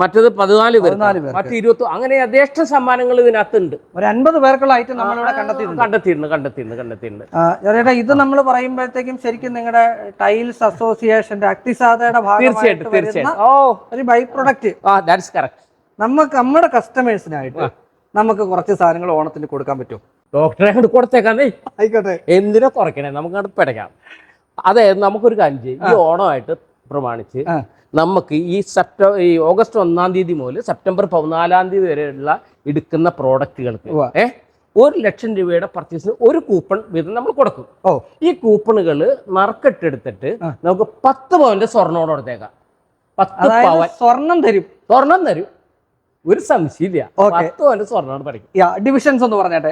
മറ്റത് പതിനാല് പേർ മറ്റു ഇരുപത്തി അങ്ങനെ യഥേഷ്ട സമ്മാനങ്ങൾ ഇതിനകത്തുണ്ട്. ഒരു അൻപത് പേർക്കുള്ള ഐറ്റം നമ്മളിവിടെ കണ്ടെത്തിയിട്ടുണ്ട്. കണ്ടെത്തിയിട്ടുണ്ട് കണ്ടെത്തിയിട്ടുണ്ട് കണ്ടെത്തിയിട്ടുണ്ട്. ചേട്ടാ ഇത് നമ്മൾ പറയുമ്പോഴത്തേക്കും ശരിക്കും നിങ്ങളുടെ ടൈൽസ് അസോസിയേഷന്റെ അക്തിസാധയുടെ ഭാഗമായിട്ട് തീർച്ചയായിട്ടും തീർച്ചയായിട്ടും. ഓ. ഒരു ബൈ പ്രൊഡക്റ്റ് ആ ദാറ്റ്സ് കറക്റ്റ് നമുക്ക് നമ്മുടെ കസ്റ്റമേഴ്സിനായിട്ട് നമുക്ക് കുറച്ച് സാധനങ്ങൾ ഓണത്തിന് കൊടുക്കാൻ പറ്റും ഡോക്ടറെ കൊടുത്തേക്കാന്നേ ആയിക്കോട്ടെ. എന്തിനാ കുറയ്ക്കണേ? നമുക്ക് പിടയ്ക്കാം. അതെ നമുക്കൊരു കാര്യം ചെയ്യും. ഈ ഓണമായിട്ട് പ്രമാണിച്ച് നമുക്ക് ഈ സെപ്റ്റംബർ ഈ ഓഗസ്റ്റ് ഒന്നാം തീയതി മുതൽ സെപ്റ്റംബർ പതിനാലാം തീയതി വരെയുള്ള എടുക്കുന്ന പ്രോഡക്റ്റുകൾക്ക്. ഏ ഒരു ലക്ഷം രൂപയുടെ പർച്ചേസിന് ഒരു കൂപ്പൺ വീതം നമ്മൾ കൊടുക്കും. ഓ. ഈ കൂപ്പണുകൾ നറുക്കെട്ടെടുത്തിട്ട്. നമുക്ക് പത്ത് പവന്റെ സ്വർണോട് കൊടുത്തേക്കാം. പത്ത് പവൻ സ്വർണം തരും. സ്വർണം തരും. ഒരു സംശയമില്ല. സ്വർണമാണ് പത്ത് പഠിക്കും ഡിവിഷൻസ് ഒന്ന് പറഞ്ഞാട്ടെ.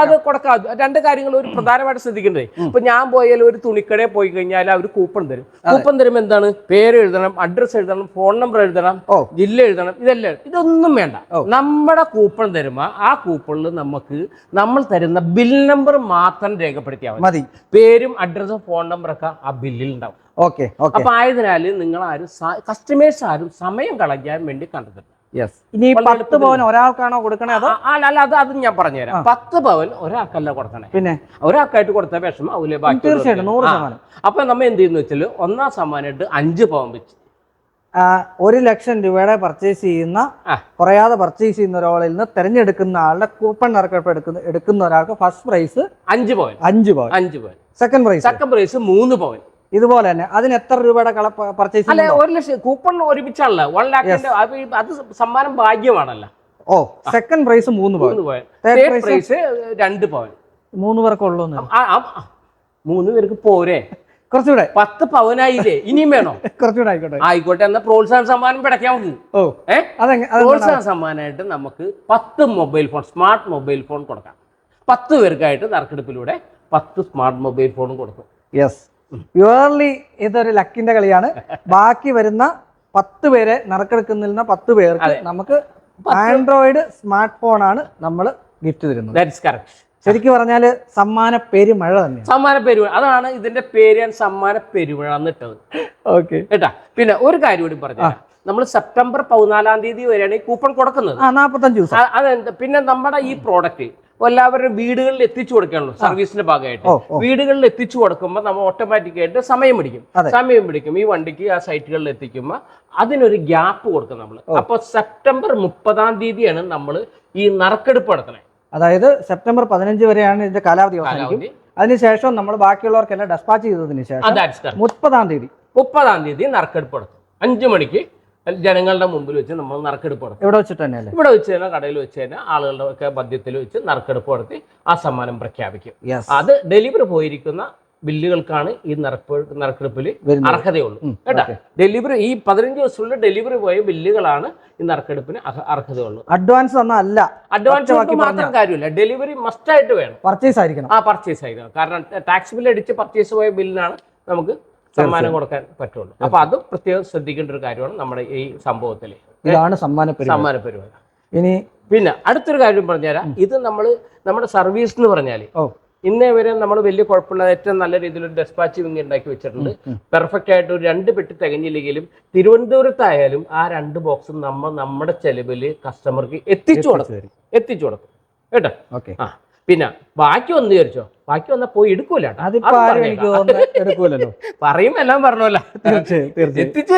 അത് കൊടുക്കാം. രണ്ട് കാര്യങ്ങൾ ഒരു പ്രധാനമായിട്ട് ശ്രദ്ധിക്കണ്ടേ ഇപ്പൊ ഞാൻ പോയാൽ ഒരു തുണിക്കടയിൽ പോയി കഴിഞ്ഞാൽ അവർ കൂപ്പൺ തരും. കൂപ്പൺ തരും എന്താണ്? പേര് എഴുതണം അഡ്രസ് എഴുതണം ഫോൺ നമ്പർ എഴുതണം ജില്ല എഴുതണം ഇതെല്ലാം. ഇതൊന്നും വേണ്ട. നമ്മുടെ കൂപ്പൺ തരുമ്പോ ആ കൂപ്പണിൽ നമുക്ക് നമ്മൾ തരുന്ന ബിൽ നമ്പർ മാത്രം രേഖപ്പെടുത്തിയാൽ മതി. പേരും അഡ്രസ്സും ഫോൺ nnumber-ഒക്കെ ആ ബില്ലിൽ ഉണ്ടാവും. ഓക്കെ ഓക്കെ അപ്പൊ ആയതിനാൽ നിങ്ങൾ ആരും കസ്റ്റമേഴ്സ് ആരും സമയം കളയാൻ വേണ്ടി കണ്ടെത്തില്ല യെസ് ഇനി പത്ത് പവൻ ഒരാൾക്കാണോ കൊടുക്കണേ അതോ? അല്ല അല്ല അത് അത് ഞാൻ പറഞ്ഞുതരാം. പത്ത് പവൻ ഒരാൾക്കല്ല കൊടുക്കണേ. പിന്നെ? ഒരാൾക്കായിട്ട് കൊടുത്ത വിഷമം ബാക്കി തീർച്ചയായിട്ടും നൂറ് ശതമാനം. അപ്പൊ നമ്മൾ എന്ത് ചെയ്യുന്ന വെച്ചാൽ ഒന്നാം സമ്മാനമായിട്ട് അഞ്ച് പവൻ വെച്ച്. ആ, ഒരു ലക്ഷം രൂപയുടെ പർച്ചേസ് ചെയ്യുന്ന കുറയാതെ പർച്ചേസ് ചെയ്യുന്ന ഒരാളിൽ നിന്ന് തെരഞ്ഞെടുക്കുന്ന ആളുടെ കൂപ്പൺ നറുക്കെടുപ്പ് എടുക്കുന്ന എടുക്കുന്ന ഒരാൾക്ക് ഫസ്റ്റ് പ്രൈസ് അഞ്ച് പവൻ. അഞ്ച് പവൻ. അഞ്ച് പവൻ. സെക്കൻഡ് പ്രൈസ് സെക്കൻഡ് പ്രൈസ് മൂന്ന് പവൻ. ഇതുപോലെ തന്നെ. അതിന് എത്ര രൂപയുടെ കള പർച്ചേസ് അല്ലെ ഒരു ലക്ഷം കൂപ്പൺ ഒരുമിച്ചാണല്ലോ. വൺ ലാഖിന്റെ അത് സമ്മാനം ഭാഗ്യമാണല്ലോ. ഓ സെക്കൻഡ് പ്രൈസ് മൂന്ന് പവൻ തേർഡ് പ്രൈസ് രണ്ട് പവൻ മൂന്ന് പേർക്ക് ഉള്ളൂ. മൂന്ന് പേർക്ക് പോരെ. കുറച്ചുകൂടെ. പത്ത് പവനായില്ലേ ഇനിയും വേണോ? കുറച്ചുകൂടെ ആയിക്കോട്ടെ. ആയിക്കോട്ടെ എന്നാ പ്രോത്സാഹന സമ്മാനം പിടയ്ക്കാൻ ഓ ഏഹ്? പ്രോത്സാഹന സമ്മാനമായിട്ട് നമുക്ക് പത്ത് mobile phone smart mobile phone കൊടുക്കാം. പത്ത് പേർക്കായിട്ട് നറുക്കെടുപ്പിലൂടെ പത്ത് സ്മാർട്ട് മൊബൈൽ ഫോൺ കൊടുക്കും. യെസ് പ്യുവർലി ഇതൊരു ലക്കിന്റെ കളിയാണ്. ബാക്കി വരുന്ന പത്ത് പേരെ നറുക്കെടുക്കുന്ന പത്ത് പേർക്ക് നമുക്ക് ആൻഡ്രോയിഡ് സ്മാർട്ട് ഫോൺ ആണ് നമ്മൾ ഗിഫ്റ്റ് തരുന്നത്. ശരിക്കും പറഞ്ഞാൽ സമ്മാന പെരുമഴ തന്നെ സമ്മാന പെരുമഴ. അതാണ് ഇതിന്റെ പേര് ഞാൻ സമ്മാന പെരുമഴ എന്നിട്ടത് ഓക്കെ കേട്ടാ? പിന്നെ ഒരു കാര്യം കൂടി പറഞ്ഞു നമ്മൾ സെപ്റ്റംബർ പതിനാലാം തീയതി വരെയാണ് ഈ കൂപ്പൺ കൊടുക്കുന്നത്. ആ നാപ്പത്തഞ്ച് ദിവസം. അ- പിന്നെ നമ്മുടെ ഈ പ്രോഡക്റ്റ് എല്ലാവരും വീടുകളിൽ എത്തിച്ചു കൊടുക്കാനുള്ളൂ സർവീസിന്റെ ഭാഗമായിട്ട്. വീടുകളിൽ എത്തിച്ചു കൊടുക്കുമ്പോൾ നമ്മൾ ഓട്ടോമാറ്റിക് ആയിട്ട് സമയം പിടിക്കും. സമയം പിടിക്കും. ഈ വണ്ടിക്ക് ആ സൈറ്റുകളിൽ എത്തിക്കുമ്പോൾ അതിനൊരു ഗ്യാപ്പ് കൊടുക്കും നമ്മൾ. അപ്പൊ സെപ്റ്റംബർ മുപ്പതാം തീയതിയാണ് നമ്മൾ ഈ നറുക്കെടുപ്പ് നടത്തണേ അതായത് സെപ്റ്റംബർ പതിനഞ്ച് വരെയാണ് ഇതിന്റെ കാലാവധി അവസാനിക്കും. അതിനുശേഷം നമ്മൾ ബാക്കിയുള്ളവർക്കെല്ലാം ഡെസ്പാച്ച് ചെയ്തതിന് ശേഷം മുപ്പതാം തീയതി. മുപ്പതാം തീയതി നറുക്കെടുപ്പ് നടത്തും അഞ്ചു മണിക്ക് ജനങ്ങളുടെ മുമ്പിൽ വെച്ച് നമ്മൾ നറുക്കെടുപ്പ് നടത്തി. ഇവിടെ വെച്ചിട്ട് തന്നെ ഇവിടെ വെച്ച് തന്നെ കടയിൽ വെച്ച് തന്നെ ആളുകളുടെ ഒക്കെ മദ്യത്തിൽ വെച്ച് നറുക്കെടുപ്പ് നടത്തി ആ സമ്മാനം പ്രഖ്യാപിക്കും. അത് ഡെലിവറി പോയിരിക്കുന്ന ബില്ലുകൾക്കാണ് ഈ നറുപ്പ് നറുക്കെടുപ്പിൽ അർഹതയുള്ളൂ. കേട്ടോ? ഡെലിവറി ഈ പതിനഞ്ച് ദിവസത്തിൽ ഡെലിവറി പോയ ബില്ലുകളാണ് ഈ നറുക്കെടുപ്പിന് അർഹതയുള്ളൂ. അഡ്വാൻസ് അല്ല. അഡ്വാൻസ് മാത്രം കാര്യമില്ല. ഡെലിവറി മസ്റ്റ് ആയിട്ട് വേണം. പർച്ചേസ് ആയിരിക്കണം. ആ പർച്ചേസ് ആയിരിക്കണം. കാരണം ടാക്സ് ബില്ല് അടിച്ച് പർച്ചേസ് പോയ ബില്ലിനാണ് നമുക്ക് സമ്മാനം കൊടുക്കാൻ പറ്റുള്ളൂ. അപ്പൊ അത് പ്രത്യേകം ശ്രദ്ധിക്കേണ്ട ഒരു കാര്യമാണ് നമ്മുടെ ഈ സംഭവത്തിൽ ഇതാണ് സമ്മാന സമ്മാന പരിപാടി. ഇനി പിന്നെ അടുത്തൊരു കാര്യം പറഞ്ഞുതരാം. ഇത് നമ്മൾ നമ്മുടെ സർവീസ് എന്ന് പറഞ്ഞാൽ ഇന്നേ വരെ നമ്മൾ വലിയ കുഴപ്പമില്ലാതെ ഏറ്റവും നല്ല രീതിയിൽ ഒരു ഡെസ്പാച്ച് വിങ് ഉണ്ടാക്കി വെച്ചിട്ടുണ്ട്. പെർഫെക്റ്റ് ആയിട്ട് ഒരു രണ്ട് പെട്ടി തികഞ്ഞില്ലെങ്കിലും തിരുവനന്തപുരത്തായാലും ആ രണ്ട് ബോക്സും നമ്മൾ നമ്മുടെ ചെലവിൽ കസ്റ്റമർക്ക് എത്തിച്ചു കൊടുക്കും. എത്തിച്ചു കൊടുക്കും. കേട്ടോ? ഓക്കെ. ആ. പിന്നെ ബാക്കി ഒന്ന് വിചാരിച്ചോ? ബാക്കി വന്നാൽ പോയി എടുക്കൂല. എടുക്കൂലല്ലോ. പറയും എല്ലാം പറഞ്ഞല്ലോ. എത്തിച്ചു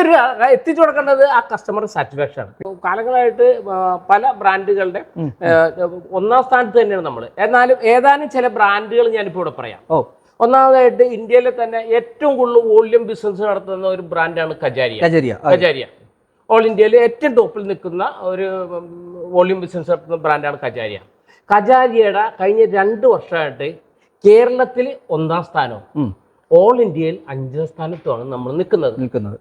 എത്തിച്ചു കൊടുക്കേണ്ടത് ആ കസ്റ്റമർ സാറ്റിസ്ഫാക്ഷൻ ആണ്. കാലങ്ങളായിട്ട് പല ബ്രാൻഡുകളുടെ ഒന്നാം സ്ഥാനത്ത് തന്നെയാണ് നമ്മൾ എന്നാലും ഏതാനും ചില ബ്രാൻഡുകൾ ഞാനിപ്പോൾ ഇവിടെ പറയാം. ഓ. ഒന്നാമതായിട്ട് ഇന്ത്യയിലെ തന്നെ ഏറ്റവും കൂടുതൽ വോളിയം ബിസിനസ് നടത്തുന്ന ഒരു ബ്രാൻഡാണ് കജാരിയ. കജാരിയ കജാരിയ. ഓൾ ഇന്ത്യയിൽ ഏറ്റവും ടോപ്പിൽ നിൽക്കുന്ന ഒരു വോളിയം ബിസിനസ് നടത്തുന്ന ബ്രാൻഡാണ് കജാരിയ. കജാരിയയുടെ കഴിഞ്ഞ രണ്ട് വർഷമായിട്ട് കേരളത്തിൽ ഒന്നാം സ്ഥാനവും ഓൾ ഇന്ത്യയിൽ അഞ്ചാം സ്ഥാനത്തുമാണ് നമ്മൾ നിൽക്കുന്നത്. നിൽക്കുന്നത്.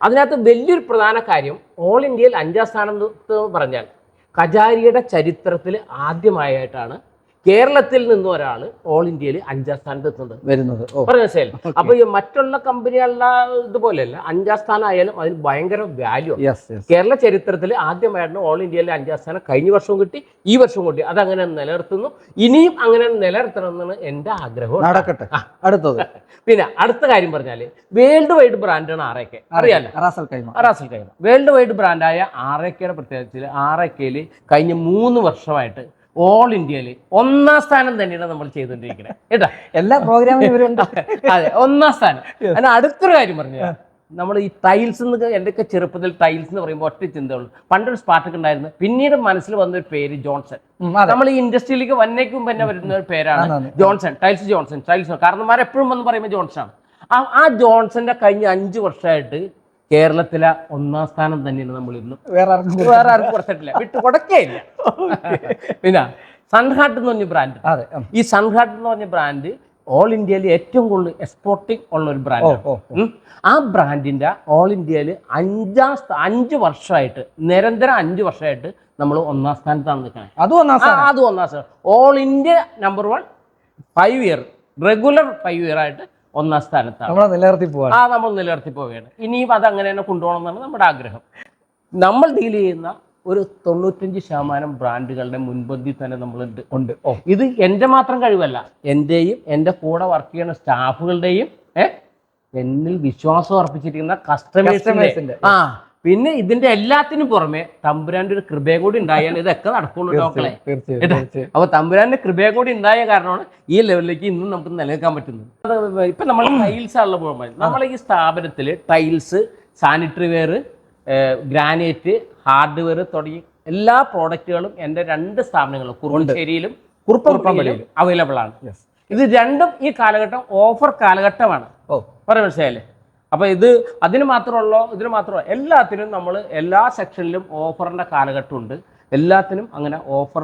അതിനകത്ത് വലിയൊരു പ്രധാന കാര്യം ഓൾ ഇന്ത്യയിൽ അഞ്ചാം സ്ഥാനം പറഞ്ഞാൽ കജാരിയുടെ ചരിത്രത്തിൽ ആദ്യമായിട്ടാണ് കേരളത്തിൽ നിന്ന് ഒരാൾ ഓൾ ഇന്ത്യയിൽ അഞ്ചാം സ്ഥാനത്ത് എത്തുന്നത് വരുന്നത് പറഞ്ഞ മനസ്സിലായി? അപ്പൊ ഈ മറ്റുള്ള കമ്പനികളുടെ ഇതുപോലെയല്ല അഞ്ചാം സ്ഥാനം ആയാലും അതിന് ഭയങ്കര വാല്യൂ കേരള ചരിത്രത്തിൽ ആദ്യമായിരുന്നു ഓൾ ഇന്ത്യയിലെ അഞ്ചാം സ്ഥാനം കഴിഞ്ഞ വർഷവും കിട്ടി ഈ വർഷവും കിട്ടി. അതങ്ങനെ നിലനിർത്തുന്നു. ഇനിയും അങ്ങനെ നിലനിർത്തണം എന്നാണ് എന്റെ ആഗ്രഹം. നടക്കട്ടെ. അടുത്തത്. പിന്നെ അടുത്ത കാര്യം പറഞ്ഞാൽ വേൾഡ് വൈഡ് ബ്രാൻഡാണ് ആറേക്കെ അറിയാലോ? Ras al Khaimah. Ras al Khaimah. World wide ബ്രാൻഡായ R കെയുടെ പ്രത്യേകത്തിൽ കെയിൽ കഴിഞ്ഞ മൂന്ന് വർഷമായിട്ട് ഓൾ ഇന്ത്യയിൽ ഒന്നാം സ്ഥാനം തന്നെയാണ് നമ്മൾ ചെയ്തുകൊണ്ടിരിക്കുന്നത് കേട്ടോ? എല്ലാ പ്രോഗ്രാമിലും ഇവരുണ്ട്. അതെ ഒന്നാം സ്ഥാനം. അതിന് അടുത്തൊരു കാര്യം പറഞ്ഞു നമ്മൾ ഈ ടൈൽസ് എന്ന് എന്റെയൊക്കെ ചെറുപ്പത്തിൽ ടൈൽസ് എന്ന് പറയുമ്പോൾ ഒറ്റ ചിന്തയുള്ളൂ. പണ്ടൊരു സ്പാർട്ടൊക്കെ ഉണ്ടായിരുന്നു. പിന്നീട് മനസ്സിൽ വന്ന ഒരു പേര് ജോൺസൺ നമ്മൾ ഈ ഇൻഡസ്ട്രിയിലേക്ക് വന്നേക്കും തന്നെ വരുന്ന ഒരു പേരാണ് ജോൺസൺ ടൈൽസ് ജോൺസൺ ടൈൽസ് കാരണന്മാർ എപ്പോഴും വന്ന് പറയുമ്പോൾ ജോൺസൺ ആണ്. ആ ആ ജോൺസന്റെ കഴിഞ്ഞ അഞ്ച് വർഷമായിട്ട് കേരളത്തിലെ ഒന്നാം സ്ഥാനം തന്നെയാണ് നമ്മൾ ഇരുന്നു വേറെ ആർക്കും വേറെ ആർക്കും കൊടുത്തിട്ടില്ല. വിട്ട് കൊടുക്കേയില്ല. പിന്നെ സൺഹാട്ട് എന്ന് പറഞ്ഞ ബ്രാൻഡ് അതെ ഈ സൺഹാട്ട് എന്ന് പറഞ്ഞ ബ്രാൻഡ് ഓൾ ഇന്ത്യയിൽ ഏറ്റവും കൂടുതൽ എക്സ്പോർട്ടിംഗ് ഉള്ള ഒരു ബ്രാൻഡ്. ആ ബ്രാൻഡിന്റെ ഓൾ ഇന്ത്യയിൽ അഞ്ചാം അഞ്ച് വർഷമായിട്ട് നിരന്തരം അഞ്ച് വർഷമായിട്ട് നമ്മൾ ഒന്നാം സ്ഥാനത്താണ് നിൽക്കുന്നത് അതും ഒന്നാം ആ, അത് ഒന്നാം സ്ഥാനം. All India number one five year regular five year ആയിട്ട് ഒന്നാം സ്ഥാനത്താണ്. നമ്മളെ നിലനിർത്തി പോവാണ്. ആ നമ്മൾ നിലനിർത്തി പോവുകയാണ്. ഇനിയും അത് അങ്ങനെ തന്നെ കൊണ്ടുപോകണം എന്നാണ് നമ്മുടെ ആഗ്രഹം. നമ്മൾ ഡീൽ ചെയ്യുന്ന ഒരു തൊണ്ണൂറ്റഞ്ച് ശതമാനം ബ്രാൻഡുകളുടെ മുൻപന്തി തന്നെ നമ്മൾ ഉണ്ട്. ഓ. ഇത് എന്റെ മാത്രം കഴിവല്ല എന്റെയും എന്റെ കൂടെ വർക്ക് ചെയ്യുന്ന സ്റ്റാഫുകളുടെയും ഏഹ് എന്നിൽ വിശ്വാസം അർപ്പിച്ചിരിക്കുന്ന കസ്റ്റമേഴ്സിന്റെ ആ പിന്നെ ഇതിന്റെ എല്ലാത്തിനും പുറമെ തമ്പുരാന്റെ ഒരു കൃപയും കൂടി ഉണ്ടായാൽ ഇതൊക്കെ നടക്കുള്ളൂ ഡോക്ടറെ അപ്പൊ തമ്പുരാന്റെ കൃപയും കൂടി ഉണ്ടായ കാരണമാണ് ഈ ലെവലിലേക്ക് ഇന്നും നമുക്ക് നിലനിൽക്കാൻ പറ്റുന്നത്. ഇപ്പൊ നമ്മൾ ടൈൽസ് ആണല്ലോ പോകുമ്പോൾ നമ്മളെ ഈ സ്ഥാപനത്തിൽ tiles sanitary ware granite hardware തുടങ്ങി എല്ലാ പ്രോഡക്റ്റുകളും എന്റെ രണ്ട് സ്ഥാപനങ്ങളും കുറുമ്പശ്ശേരിയിലും കുറുപ്പുറപ്പിലും അവൈലബിൾ ആണ്. ഇത് രണ്ടും ഈ കാലഘട്ടം ഓഫർ കാലഘട്ടമാണ്. ഓ. പറയാൻ മനസ്സിലായില്ലേ? അപ്പൊ ഇത് അതിന് മാത്രമുള്ളോ ഇതിന് മാത്രമല്ല എല്ലാത്തിനും നമ്മൾ എല്ലാ സെക്ഷനിലും ഓഫറിന്റെ കാലഘട്ടമുണ്ട്. എല്ലാത്തിനും അങ്ങനെ ഓഫർ.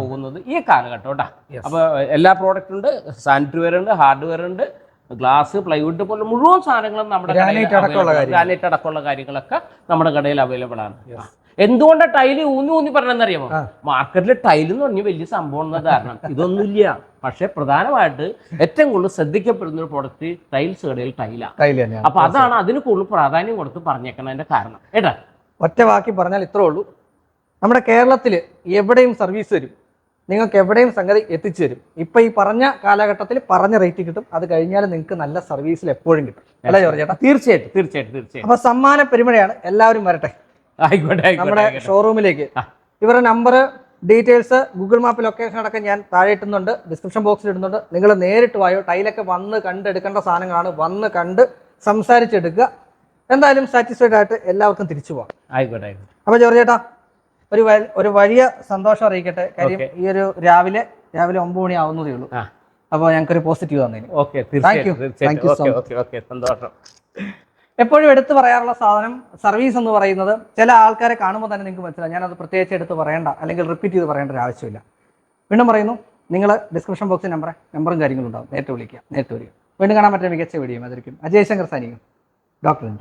പോകുന്നത് ഈ കാലഘട്ടം കേട്ടോ. അപ്പോൾ എല്ലാ പ്രോഡക്റ്റും ഉണ്ട് സാനിറ്ററി വെയർ ഉണ്ട് ഹാർഡ്വെയർ ഉണ്ട് ഗ്ലാസ് പ്ലൈവുഡ് പോലെ മുഴുവൻ സാധനങ്ങളും നമ്മുടെ. ഗ്രാനൈറ്റ് അടക്കമുള്ള കാര്യങ്ങളൊക്കെ നമ്മുടെ കടയിൽ അവൈലബിൾ ആണ്. എന്തുകൊണ്ടാണ് ടൈൽ ഊന്നി ഊന്നി അറിയാമോ മാർക്കറ്റിൽ ടൈൽ എന്ന് പറഞ്ഞ വലിയ സംഭവം എന്ന കാരണം ഇതൊന്നുമില്ല. പക്ഷെ പ്രധാനമായിട്ട് ഏറ്റവും കൂടുതൽ ശ്രദ്ധിക്കപ്പെടുന്ന ഒരു പ്രൊഡക്റ്റ് ടൈൽസ് കടയിൽ ടൈലാണ് ടൈൽ അപ്പൊ അതാണ് അതിന് കൂടുതൽ പ്രാധാന്യം കൊടുത്ത് പറഞ്ഞേക്കണതിന്റെ കാരണം. ഏട്ടാ ഒറ്റ വാക്കി പറഞ്ഞാൽ ഇത്രേ ഉള്ളൂ. നമ്മുടെ കേരളത്തിൽ എവിടെയും സർവീസ് വരും. നിങ്ങൾക്ക് എവിടെയും സംഗതി എത്തിച്ചു തരും. ഇപ്പൊ ഈ പറഞ്ഞ കാലഘട്ടത്തിൽ പറഞ്ഞ റേറ്റ് കിട്ടും. അത് കഴിഞ്ഞാൽ നിങ്ങൾക്ക് നല്ല സർവീസിൽ എപ്പോഴും കിട്ടും. അല്ലേ ജോർജ് ചേട്ടാ? തീർച്ചയായിട്ടും തീർച്ചയായിട്ടും തീർച്ചയായിട്ടും. അപ്പൊ സമ്മാന പെരുമഴയാണ് എല്ലാവരും വരട്ടെ. ആയിക്കോട്ടെ നമ്മുടെ ഷോറൂമിലേക്ക് ഇവരുടെ number details Google map location അടക്കം ഞാൻ താഴെ ഇട്ടുന്നുണ്ട് ഡിസ്ക്രിപ്ഷൻ ബോക്സിൽ ഇടുന്നുണ്ട്. നിങ്ങൾ നേരിട്ട് വായോ ടൈലൊക്കെ വന്ന് കണ്ടെടുക്കേണ്ട സാധനങ്ങളാണ്. വന്ന് കണ്ട് സംസാരിച്ചെടുക്കുക. എന്തായാലും സാറ്റിസ്ഫൈഡ് ആയിട്ട് എല്ലാവർക്കും തിരിച്ചു പോകാം. ആയിക്കോട്ടെ ആയിക്കോട്ടെ. അപ്പൊ ജോർജ് ചേട്ടാ ഒരു ഒരു വലിയ സന്തോഷം അറിയിക്കട്ടെ. കാര്യം ഈ ഒരു രാവിലെ രാവിലെ ഒമ്പത് മണി ആവുന്നതേ ഉള്ളൂ. അപ്പോൾ ഞങ്ങൾക്ക് ഒരു പോസിറ്റീവ് തന്നേ okay thank you thank you സന്തോഷം. എപ്പോഴും എടുത്തു പറയാറുള്ള സാധനം സർവീസ് എന്ന് പറയുന്നത് ചില ആൾക്കാരെ കാണുമ്പോൾ തന്നെ നിങ്ങൾക്ക് മനസ്സിലാവും. ഞാനത് പ്രത്യേകിച്ച് എടുത്ത് പറയേണ്ട അല്ലെങ്കിൽ റിപ്പീറ്റ് ചെയ്ത് പറയേണ്ട ഒരു ആവശ്യമില്ല. വീണ്ടും പറയുന്നു നിങ്ങൾ ഡിസ്ക്രിപ്ഷൻ ബോക്സിൽ നമ്പർ നമ്പറും കാര്യങ്ങളും ഉണ്ടാവും. നേരിട്ട് വിളിക്കുക നേരിട്ട് വരിക. വീണ്ടും കാണാൻ പറ്റുന്ന മികച്ച വീഡിയോ അതായിരിക്കും അജയ് ശങ്കർ സാനിക്കും ഡോക്ടർ എൻ